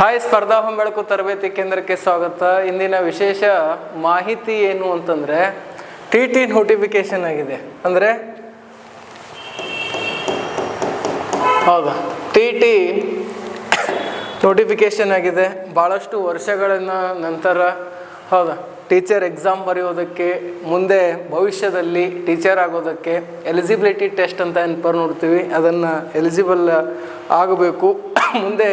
Hi ಸ್ಪರ್ಧಾ ಹೊಂಬೆಳಕು ತರಬೇತಿ ಕೇಂದ್ರಕ್ಕೆ ಸ್ವಾಗತ. ಇಂದಿನ ವಿಶೇಷ ಮಾಹಿತಿ ಏನು ಅಂತಂದ್ರೆ ಟಿ ಟಿ ನೋಟಿಫಿಕೇಶನ್ ಆಗಿದೆ. ಅಂದ್ರೆ ಹೌದಾ, ಟಿ ಟಿ ನೋಟಿಫಿಕೇಶನ್ ಆಗಿದೆ. ಭಾಳಷ್ಟು ವರ್ಷಗಳ ನಂತರ, ಹೌದಾ, ಟೀಚರ್ ಎಕ್ಸಾಮ್ ಬರೆಯೋದಕ್ಕೆ ಮುಂದೆ ಭವಿಷ್ಯದಲ್ಲಿ ಟೀಚರ್ ಆಗೋದಕ್ಕೆ ಎಲಿಜಿಬಿಲಿಟಿ ಟೆಸ್ಟ್ ಅಂತ ಏನ್ಪರ್ ನೋಡ್ತೀವಿ, ಅದನ್ನು ಎಲಿಜಿಬಲ್ ಆಗಬೇಕು. ಮುಂದೆ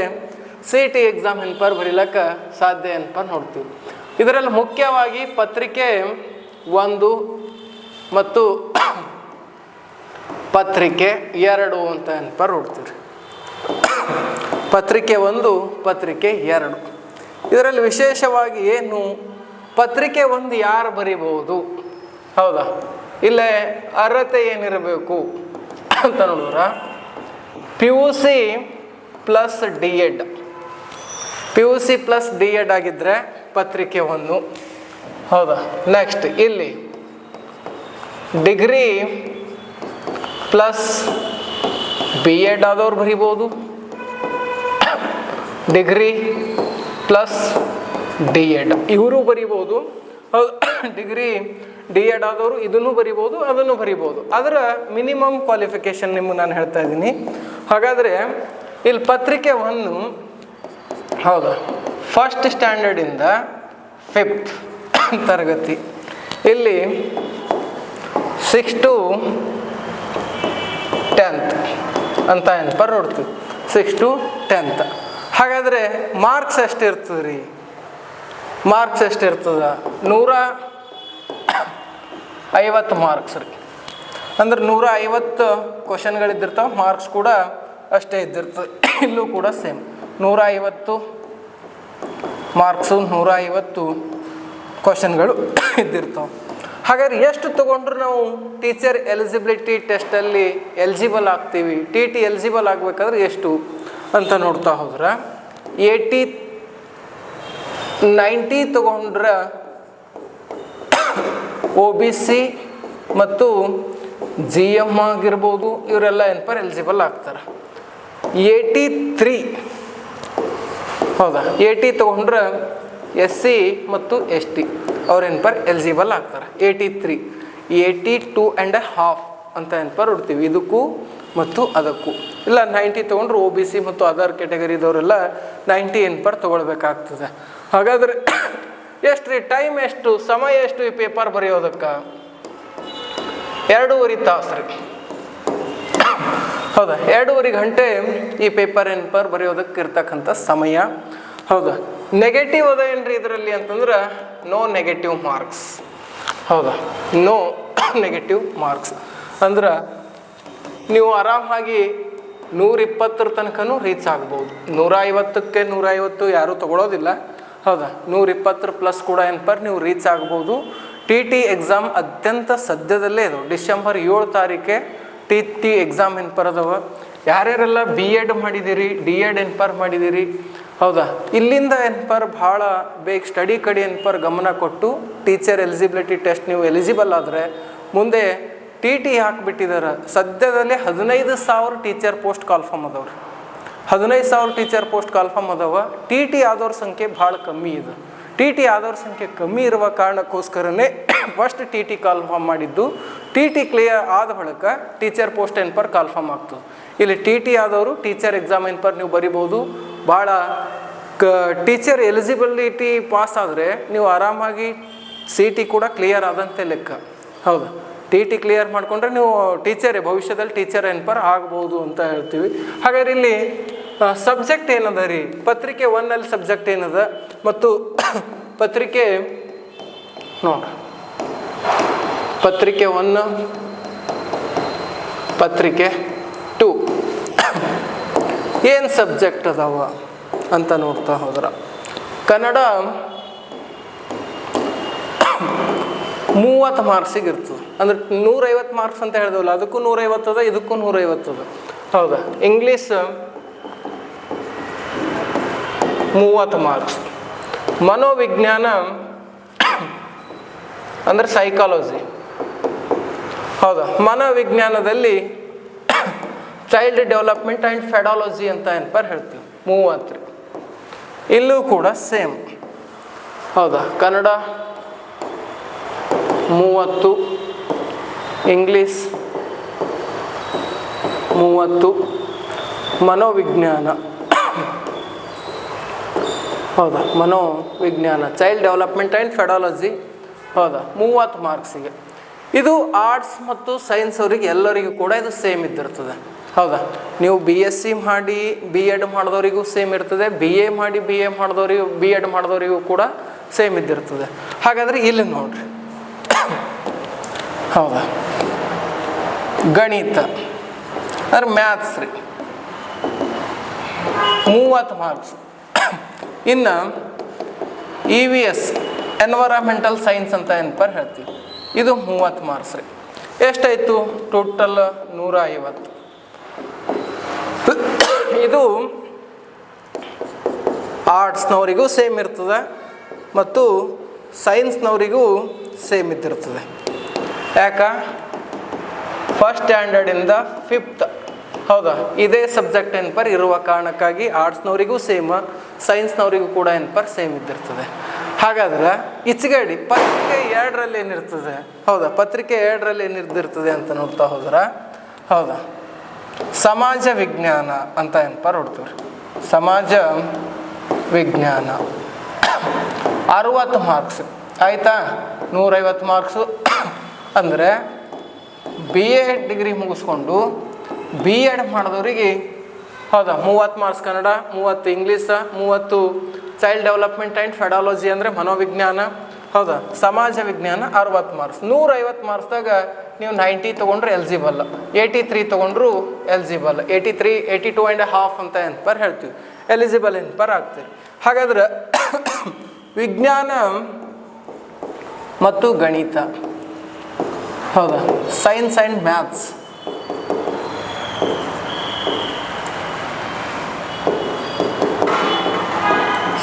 ಸಿ ಟಿ ಎಕ್ಸಾಮ್ ಹೆಲ್ಪರ್ ಬರೀಲಕ್ಕ ಸಾಧ್ಯ ಏನಪ್ಪ ನೋಡ್ತೀವಿ. ಇದರಲ್ಲಿ ಮುಖ್ಯವಾಗಿ ಪತ್ರಿಕೆ ಒಂದು ಮತ್ತು ಪತ್ರಿಕೆ ಎರಡು ಅಂತ ಏನಪ್ಪ ನೋಡ್ತೀವಿ ಪತ್ರಿಕೆ ಒಂದು, ಪತ್ರಿಕೆ ಎರಡು. ಇದರಲ್ಲಿ ವಿಶೇಷವಾಗಿ ಏನು? ಪತ್ರಿಕೆ ಒಂದು ಯಾರು ಬರಿಬಹುದು? ಹೌದಾ? ಇಲ್ಲೇ ಅರ್ಹತೆ ಏನಿರಬೇಕು? ಅಂತ ನೋಡಿದ್ರ P U C plus D Ed P U C plus D Ed ಆಗಿದ್ದರೆ ಪತ್ರಿಕೆ ಒಂದು ಹೌದಾ? ನೆಕ್ಸ್ಟ್ ಇಲ್ಲಿ. ಡಿಗ್ರಿ ಪ್ಲಸ್ ಬಿ ಎಡ್ ಆದವ್ರು ಬರಿಬೋದು. ಡಿಗ್ರಿ ಪ್ಲಸ್ ಡಿ ಎಡ್ ಇವರು ಬರಿಬೋದು. ಡಿಗ್ರಿ ಡಿ ಎಡ್ ಆದವರು ಇದನ್ನು ಬರಿಬೋದು, ಅದನ್ನು ಬರಿಬೋದು. ಅದರ ಮಿನಿಮಮ್ ಕ್ವಾಲಿಫಿಕೇಶನ್ ನಿಮ್ಗೆ ನಾನು ಹೇಳ್ತಾ ಇದ್ದೀನಿ. ಹಾಗಾದರೆ, ಇಲ್ಲಿ ಪತ್ರಿಕೆ ಒಂದು ಹೌದು. ಫಸ್ಟ್ ಸ್ಟ್ಯಾಂಡರ್ಡಿಂದ ಫಿಫ್ತ್ ತರಗತಿ. ಇಲ್ಲಿ ಸಿಕ್ಸ್ ಟು ಟೆಂತ್ ಅಂತ ಏನ್ಪರ್ ನೋಡ್ತೀವಿ. ಸಿಕ್ಸ್ ಟು ಟೆಂತ್ ಹಾಗಾದರೆ ಮಾರ್ಕ್ಸ್ ಎಷ್ಟು ಇರ್ತದೆ ರೀ ಮಾರ್ಕ್ಸ್ ಎಷ್ಟು ಇರ್ತದ? ನೂರ ಐವತ್ತು ಮಾರ್ಕ್ಸ್ ರೀ. ಅಂದ್ರೆ ನೂರ ಐವತ್ತು ಕ್ವಶನ್ಗಳಿದ್ದಿರ್ತಾವೆ ಮಾರ್ಕ್ಸ್ ಕೂಡ ಅಷ್ಟೇ ಇದ್ದಿರ್ತದೆ ಇಲ್ಲೂ ಕೂಡ ಸೇಮ್ ನೂರ ಐವತ್ತು ಮಾರ್ಕ್ಸು ನೂರ ಐವತ್ತು ಕ್ವಶನ್ಗಳು ಇದ್ದಿರ್ತಾವೆ. ಹಾಗಾದ್ರೆ ಎಷ್ಟು ತೊಗೊಂಡ್ರು ನಾವು ಟೀಚರ್ ಎಲಿಜಿಬಿಲಿಟಿ ಟೆಸ್ಟಲ್ಲಿ ಎಲಿಜಿಬಲ್ ಆಗ್ತೀವಿ? ಟಿ ಟಿ ಎಲಿಜಿಬಲ್ ಆಗಬೇಕಾದ್ರೆ ಎಷ್ಟು ಅಂತ ನೋಡ್ತಾ ಹೋದ್ರೆ ಏಯ್ಟಿ ನೈಂಟಿ ತೊಗೊಂಡ್ರೆ ಒ ಬಿ ಸಿ ಮತ್ತು ಜಿ ಎಂ ಆಗಿರ್ಬೋದು, ಇವರೆಲ್ಲ ಏನಪ್ಪ ಎಲಿಜಿಬಲ್ ಆಗ್ತಾರೆ? ಏಯ್ಟಿ ತ್ರೀ ಹೌದಾ? ಎ ಟಿ ತೊಗೊಂಡ್ರೆ ಎಸ್ ಸಿ ಮತ್ತು ಎಸ್ ಟಿ ಏನಪರ್ ಎಲಿಜಿಬಲ್ ಆಗ್ತಾರೆ. Eighty three eighty two and half ಅಂತ ಏನಪರ್ ಉಡ್ತೀವಿ. ಇದಕ್ಕೂ ಮತ್ತು ಅದಕ್ಕೂ. ಇಲ್ಲ ನೈಂಟಿ ತೊಗೊಂಡ್ರೆ ಒ ಬಿ ಸಿ ಮತ್ತು ಅದರ್ ಕೆಟಗರಿದವರೆಲ್ಲ ನೈಂಟಿ ಎನ್ಪರ್ ತೊಗೊಳ್ಬೇಕಾಗ್ತದೆ. ಹಾಗಾದರೆ ಎಷ್ಟು ರೀ? ಟೈಮ್ ಎಷ್ಟು? ಸಮಯ ಎಷ್ಟು ಈ ಪೇಪರ್ ಬರೆಯೋದಕ್ಕೆ? ಎರಡೂವರೆ ತಾಸು ರೀ. ಹೌದಾ, ಎರಡೂವರೆ ಗಂಟೆ ಈ ಪೇಪರ್ ಎನ್ಪರ್ ಬರೆಯೋದಕ್ಕೆ ಇರ್ತಕ್ಕಂಥ ಸಮಯ. ಹೌದಾ ನೆಗೆಟಿವ್ ಅದ ಏನ್ರಿ ಇದರಲ್ಲಿ ಅಂತಂದ್ರೆ ನೋ ನೆಗೆಟಿವ್ ಮಾರ್ಕ್ಸ್ ಹೌದಾ ನೋ ನೆಗೆಟಿವ್ ಮಾರ್ಕ್ಸ್ ಅಂದ್ರೆ, ನೀವು ಆರಾಮಾಗಿ ನೂರ ಇಪ್ಪತ್ತರ ತನಕನೂ ರೀಚ್ ಆಗ್ಬೋದು. ನೂರ ಐವತ್ತಕ್ಕೆ ನೂರ ಐವತ್ತು ಯಾರೂ ತಗೊಳೋದಿಲ್ಲ. ಹೌದಾ ನೂರ ಇಪ್ಪತ್ತರ ಪ್ಲಸ್ ಕೂಡ ಏನಪರ್ ನೀವು ರೀಚ್ ಆಗ್ಬೋದು. ಟಿ ಟಿ ಎಕ್ಸಾಮ್ ಅತ್ಯಂತ ಸದ್ಯದಲ್ಲೇ ಇದು, ಡಿಸೆಂಬರ್ ಏಳು ತಾರೀಕೆ ಟಿ ಟಿ ಎಕ್ಸಾಮ್ ಎನ್ಪರ್ ಅದಾವ ಯಾರ್ಯಾರೆಲ್ಲ ಬಿ ಎಡ್ ಮಾಡಿದ್ದೀರಿ ಡಿ ಎಡ್ ಎನ್ಪರ್ ಮಾಡಿದ್ದೀರಿ ಹೌದಾ? ಇಲ್ಲಿಂದ ಎನ್ಪರ್ ಭಾಳ ಬೇಗ ಸ್ಟಡಿ ಕಡೆ ಎನ್ಪರ್ ಗಮನ ಕೊಟ್ಟು ಟೀಚರ್ ಎಲಿಜಿಬಿಲಿಟಿ ಟೆಸ್ಟ್ ನೀವು ಎಲಿಜಿಬಲ್ ಆದರೆ ಮುಂದೆ ಟಿ ಟಿ ಹಾಕಿಬಿಟ್ಟಿದ್ದಾರೆ ಸದ್ಯದಲ್ಲಿ ಹದಿನೈದು ಸಾವಿರ ಟೀಚರ್ ಪೋಸ್ಟ್ ಕಾಲ್ಫಾರ್ಮ್ ಅದಾವ್ರಿ. ಹದಿನೈದು ಸಾವಿರ ಟೀಚರ್ ಪೋಸ್ಟ್ ಕಾಲ್ಫಾರ್ಮ್ ಅದಾವ. ಟಿ ಟಿ ಆದವ್ರ ಸಂಖ್ಯೆ ಭಾಳ ಕಮ್ಮಿ ಇದೆ. ಟಿ ಟಿ ಆದವ್ರ ಸಂಖ್ಯೆ ಕಮ್ಮಿ ಇರುವ ಕಾರಣಕ್ಕೋಸ್ಕರನೇ first T T call form ಮಾಡಿದ್ದು. ಟಿ ಟಿ ಕ್ಲಿಯರ್ ಆದ ಬಳಿಕ ಟೀಚರ್ ಪೋಸ್ಟ್ ಏನು ಪರ್ ಕಾಲ್ಫಾರ್ಮ್ ಆಗ್ತದೆ. ಇಲ್ಲಿ ಟಿ ಟಿ ಆದವರು ಟೀಚರ್ ಎಕ್ಸಾಮ್ ಏನು ಪರ್ ನೀವು ಬರಿಬೋದು. ಭಾಳ ಕ ಟೀಚರ್ ಎಲಿಜಿಬಿಲಿಟಿ ಪಾಸ್ ಆದರೆ ನೀವು ಆರಾಮಾಗಿ ಸಿ ಟಿ ಕೂಡ ಕ್ಲಿಯರ್ ಆದಂತೆ ಲೆಕ್ಕ. ಹೌದು. ಟಿ ಟಿ ಕ್ಲಿಯರ್ ಮಾಡಿಕೊಂಡ್ರೆ ನೀವು ಟೀಚರೇ ಭವಿಷ್ಯದಲ್ಲಿ ಟೀಚರ್ ಎನ್ಪರ್ ಆಗ್ಬೋದು ಅಂತ ಹೇಳ್ತೀವಿ. ಹಾಗಾದ್ರೆ ಇಲ್ಲಿ ಸಬ್ಜೆಕ್ಟ್ ಏನದ ರೀ? ಪತ್ರಿಕೆ ಒನ್ನಲ್ಲಿ ಸಬ್ಜೆಕ್ಟ್ ಏನದ? ಮತ್ತು ಪತ್ರಿಕೆ, ನೋಡ್ರಿ. ಪತ್ರಿಕೆ ಒನ್ ಪತ್ರಿಕೆ ಟು. ಏನು ಸಬ್ಜೆಕ್ಟ್ ಅದಾವ ಅಂತ ನೋಡ್ತಾ ಹೋದ್ರ. ಕನ್ನಡ ಮೂವತ್ತು ಮಾರ್ಕ್ಸಿಗೆ ಇರ್ತದೆ. ಅಂದ್ರೆ ನೂರೈವತ್ತು ಮಾರ್ಕ್ಸ್ ಅಂತ ಹೇಳಿದವಲ್ಲ, ಅದಕ್ಕೂ ನೂರೈವತ್ತದ, ಇದಕ್ಕೂ ನೂರೈವತ್ತದ. ಹೌದಾ? ಇಂಗ್ಲೀಷ್ ಮೂವತ್ತು ಮಾರ್ಕ್ಸ್. ಮನೋವಿಜ್ಞಾನ ಅಂದ್ರೆ ಸೈಕಾಲಜಿ ಹೌದಾ. ಮನೋವಿಜ್ಞಾನದಲ್ಲಿ ಚೈಲ್ಡ್ ಡೆವಲಪ್ಮೆಂಟ್ ಆ್ಯಂಡ್ ಫೆಡಾಲಜಿ ಅಂತ ಏನಪ್ಪ ಹೇಳ್ತೀವಿ? ಮೂವತ್ತು. ಇಲ್ಲೂ ಕೂಡ ಸೇಮ್ ಹೌದಾ? ಕನ್ನಡ ಮೂವತ್ತು. ಇಂಗ್ಲೀಷ್ ಮೂವತ್ತು. ಮನೋವಿಜ್ಞಾನ. ಹೌದಾ? ಮನೋವಿಜ್ಞಾನ. ಚೈಲ್ಡ್ ಡೆವಲಪ್ಮೆಂಟ್ ಆ್ಯಂಡ್ ಫೆಡಾಲಜಿ ಹೌದಾ? ಮೂವತ್ತು ಮಾರ್ಕ್ಸಿಗೆ ಇದು ಆರ್ಟ್ಸ್ ಮತ್ತು ಸೈನ್ಸ್ ಅವರಿಗೆ ಎಲ್ಲರಿಗೂ ಕೂಡ ಇದು ಸೇಮ್ ಇದ್ದಿರ್ತದೆ. ಹೌದಾ? ನೀವು ಬಿ ಎಸ್ ಸಿ ಮಾಡಿ ಬಿ ಎಡ್ ಮಾಡಿದವರಿಗೂ ಸೇಮ್ ಇರ್ತದೆ ಬಿ ಎ ಮಾಡಿ ಬಿ ಎ ಮಾಡಿದವರಿಗೂ ಬಿ ಎಡ್ ಮಾಡಿದವರಿಗೂ ಕೂಡ ಸೇಮ್ ಇದ್ದಿರ್ತದೆ. ಹಾಗಾದರೆ ಇಲ್ಲಿ ನೋಡ್ರಿ. ಹೌದಾ? ಗಣಿತ, ಅಂದ್ರೆ ಮ್ಯಾಥ್ಸ್ ರೀ. ಮೂವತ್ತು ಮಾರ್ಕ್ಸ್ ಇನ್ನು E V S environmental science ಅಂತ ಏನಪ್ಪ ಹೇಳ್ತೀವಿ ಇದು ಮೂವತ್ತು ಮಾರ್ಕ್ಸ್ ರೀ. ಎಷ್ಟಾಯಿತು? ಟೋಟಲ್ ನೂರ ಐವತ್ತು ಇದು ಆರ್ಟ್ಸ್ನವರಿಗೂ ಸೇಮ್ ಇರ್ತದೆ ಮತ್ತು ಸೈನ್ಸ್ನವರಿಗೂ ಸೇಮ್ ಇದ್ದಿರ್ತದೆ. ಯಾಕ? ಫಸ್ಟ್ ಸ್ಟ್ಯಾಂಡರ್ಡಿಂದ ಫಿಫ್ತ್ ಹೌದಾ? ಇದೇ ಸಬ್ಜೆಕ್ಟ್ ಏನ್ಪರ್ ಇರುವ ಕಾರಣಕ್ಕಾಗಿ ಆರ್ಟ್ಸ್ನವರಿಗೂ ಸೇಮ್ ಸೈನ್ಸ್ನವರಿಗೂ ಕೂಡ ಏನ್ಪರ್ ಸೇಮ್ ಇದ್ದಿರ್ತದೆ. ಹಾಗಾದ್ರೆ ಇಚ್ಗಡಿ ಪತ್ರಿಕೆ ಎರಡರಲ್ಲಿ ಏನಿರ್ತದೆ? ಹೌದಾ ಪತ್ರಿಕೆ ಎರಡರಲ್ಲಿ ಏನಿರ್ದಿರ್ತದೆ ಅಂತ ನೋಡ್ತಾ ಹೋದ್ರೆ? ಹೌದಾ. ಸಮಾಜ ವಿಜ್ಞಾನ ಅಂತ ಏನಪ್ಪ ನೋಡ್ತೀವ್ರಿ? ಸಮಾಜ ವಿಜ್ಞಾನ. ಅರುವತ್ತು ಮಾರ್ಕ್ಸ್. ಆಯಿತಾ? ನೂರೈವತ್ತು ಮಾರ್ಕ್ಸು. ಅಂದರೆ ಬಿ ಎಡ್ ಡಿಗ್ರಿ ಮುಗಿಸ್ಕೊಂಡು ಬಿ ಎಡ್ ಮಾಡಿದವರಿಗೆ ಹೌದಾ ಮೂವತ್ತು ಮಾರ್ಕ್ಸ್ ಕನ್ನಡ ಮೂವತ್ತು ಇಂಗ್ಲೀಷ ಮೂವತ್ತು ಚೈಲ್ಡ್ ಡೆವಲಪ್ಮೆಂಟ್ ಆ್ಯಂಡ್ ಫೆಡಾಲಜಿ ಅಂದರೆ ಮನೋವಿಜ್ಞಾನ. ಹೌದಾ? ಸಮಾಜ ವಿಜ್ಞಾನ ಅರವತ್ತು ಮಾರ್ಕ್ಸ್ ನೂರೈವತ್ತು ಮಾರ್ಕ್ಸ್ದಾಗ ನೀವು ನೈಂಟಿ ತೊಗೊಂಡ್ರೆ ಎಲ್ಜಿಬಲ್ ಏಯ್ಟಿ ತ್ರೀ ತೊಗೊಂಡ್ರು eligible eighty three eighty two and half ಅಂತ ಎನ್ಪರ್ ಹೇಳ್ತೀವಿ. ಎಲಿಜಿಬಲ್ ಎನ್ಪರ್ ಆಗ್ತೀವಿ ಹಾಗಾದ್ರೆ ವಿಜ್ಞಾನ ಮತ್ತು ಗಣಿತ. ಹೌದಾ? Science and maths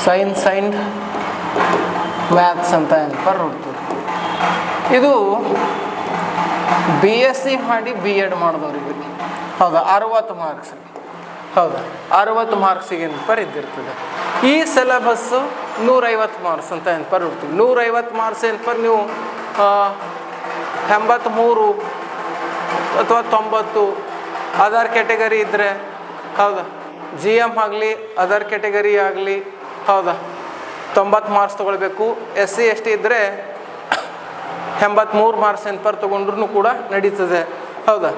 science science maths ಅಂತ ಏನಪ್ಪ ನೋಡ್ತೀವಿ ಇದು ಬಿ ಎಸ್ ಸಿ ಮಾಡಿ ಬಿ ಎಡ್ ಮಾಡಿದವ್ರಿಗೆ ಹೌದಾ? ಅರವತ್ತು ಮಾರ್ಕ್ಸ್ ಹೌದಾ? ಅರವತ್ತು ಮಾರ್ಕ್ಸಿಗೆ ಏನಪ್ಪ ಇದ್ದಿರ್ತದೆ ಈ ಸಿಲೆಬಸ್ಸು ನೂರೈವತ್ತು ಮಾರ್ಕ್ಸ್ ಅಂತ ಏನಪ್ಪ ನೋಡ್ತೀವಿ ನೂರೈವತ್ತು ಮಾರ್ಕ್ಸ್ ಏನಪ್ಪ ನೀವು ಎಂಬತ್ತ್ಮೂರು ಅಥವಾ ತೊಂಬತ್ತು ಅದರ್ ಕ್ಯಾಟಗರಿ ಇದ್ದರೆ ಹೌದಾ? ಜಿ ಎಂ ಆಗಲಿ ಅದರ್ ಕ್ಯಾಟಗರಿ ಆಗಲಿ ಹೌದಾ. ತೊಂಬತ್ತು ಮಾರ್ಕ್ಸ್ ತೊಗೊಳ್ಬೇಕು. ಎಸ್ ಸಿ ಎಸ್ ಟಿ ಇದ್ದರೆ ಎಂಬತ್ತ್ಮೂರು ಮಾರ್ಕ್ಸ್ ಎನ್ಪರ್ ತೊಗೊಂಡ್ರು ಕೂಡ ನಡೀತದೆ. ಹೌದಾ.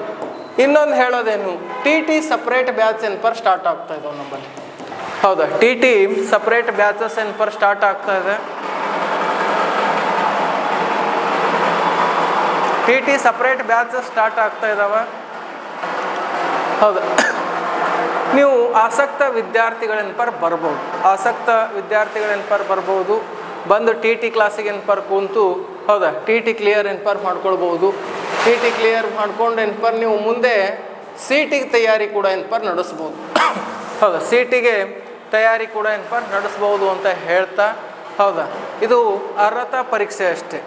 ಇನ್ನೊಂದು ಹೇಳೋದೇನು? ಟಿ ಟಿ ಸಪ್ರೇಟ್ ಬ್ಯಾಚ್ ಎನ್ಪರ್ ಸ್ಟಾರ್ಟ್ ಆಗ್ತಾ ಇದಾವೆ ನಮ್ಮಲ್ಲಿ. ಹೌದಾ. ಟಿ ಟಿ ಸಪ್ರೇಟ್ ಬ್ಯಾಚಸ್ ಎನ್ಪರ್ ಸ್ಟಾರ್ಟ್ ಆಗ್ತಾ ಇದೆ. T T separate batches start ಆಗ್ತಾ ಇದ್ದಾವೆ ಹೌದಾ. ನೀವು ಆಸಕ್ತ ವಿದ್ಯಾರ್ಥಿಗಳೆನ್ಪರ್ ಬರ್ಬೋದು. ಆಸಕ್ತ ವಿದ್ಯಾರ್ಥಿಗಳೆನ್ಪರ್ ಬರ್ಬೋದು. ಬಂದು ಟಿ ಟಿ ಕ್ಲಾಸಿಗೆ ಎನ್ಪರ್ ಕೂತು, ಹೌದಾ? ಟಿ ಟಿ ಕ್ಲಿಯರ್ ಎನ್ಪರ್ ಮಾಡ್ಕೊಳ್ಬೋದು. ಟಿ ಟಿ ಕ್ಲಿಯರ್ ಮಾಡ್ಕೊಂಡು ಎನ್ಪರ್ ನೀವು ಮುಂದೆ ಸಿ ಟಿಗೆ ತಯಾರಿ ಕೂಡ ಎನ್ಪರ್ ನಡೆಸ್ಬೋದು. ಹೌದಾ? ಸಿ ಟಿಗೆ ತಯಾರಿ ಕೂಡ ಎನ್ಪರ್ ನಡೆಸ್ಬೋದು ಅಂತ ಹೇಳ್ತಾ, ಹೌದಾ? ಇದು ಅರ್ಹತಾ ಪರೀಕ್ಷೆ ಅಷ್ಟೇ.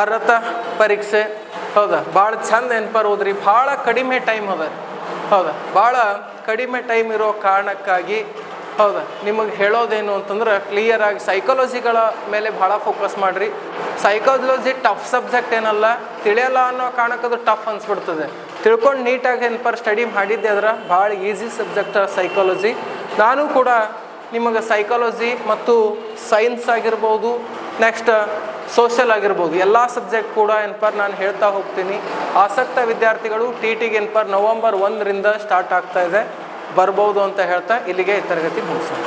ಅರ್ಹತಾ ಪರೀಕ್ಷೆ, ಹೌದಾ? ಭಾಳ ಚಂದ ನೆನ್ಪರ್ ಹೋದ್ರಿ ಭಾಳ ಕಡಿಮೆ ಟೈಮ್ ಅದ. ಹೌದಾ? ಭಾಳ ಕಡಿಮೆ ಟೈಮ್ ಇರೋ ಕಾರಣಕ್ಕಾಗಿ ಹೌದಾ? ನಿಮಗೆ ಹೇಳೋದೇನು ಅಂತಂದ್ರೆ ಕ್ಲಿಯರ್ ಆಗಿ ಸೈಕಾಲಜಿಗಳ ಮೇಲೆ ಭಾಳ ಫೋಕಸ್ ಮಾಡಿರಿ. ಸೈಕಾಲಜಿ ಟಫ್ ಸಬ್ಜೆಕ್ಟ್ ಏನಲ್ಲ, ತಿಳಿಯಲ್ಲ ಅನ್ನೋ ಕಾರಣಕ್ಕೆ ಅದು ಟಫ್ ಅನ್ಸ್ಬಿಡ್ತದೆ. ತಿಳ್ಕೊಂಡು ನೀಟಾಗಿ ಏನಪ್ಪ ಸ್ಟಡಿ ಮಾಡಿದ್ದೆ ಅದ್ರ ಭಾಳ ಈಸಿ ಸಬ್ಜೆಕ್ಟ್ ಸೈಕಾಲಜಿ ನಾನು ಕೂಡ ನಿಮಗೆ ಸೈಕಾಲಜಿ ಮತ್ತು ಸೈನ್ಸ್ ಆಗಿರ್ಬೋದು ನೆಕ್ಸ್ಟ್ ಸೋಷಲ್ ಆಗಿರ್ಬೋದು. ಎಲ್ಲ ಸಬ್ಜೆಕ್ಟ್ ಕೂಡ ಏನ್ಪರ್ ನಾನು ಹೇಳ್ತಾ ಹೋಗ್ತೀನಿ. ಆಸಕ್ತ ವಿದ್ಯಾರ್ಥಿಗಳು ಟಿ ಟಿಗೆ ಏನ್ಪರ್ ನವಂಬರ್ ಒಂದರಿಂದ ಸ್ಟಾರ್ಟ್ ಆಗ್ತಾ ಇದೆ. ಬರ್ಬೋದು ಅಂತ ಹೇಳ್ತಾ ಇಲ್ಲಿಗೆ ಈ ತರಗತಿ ಮುಗಿಸೋಣ.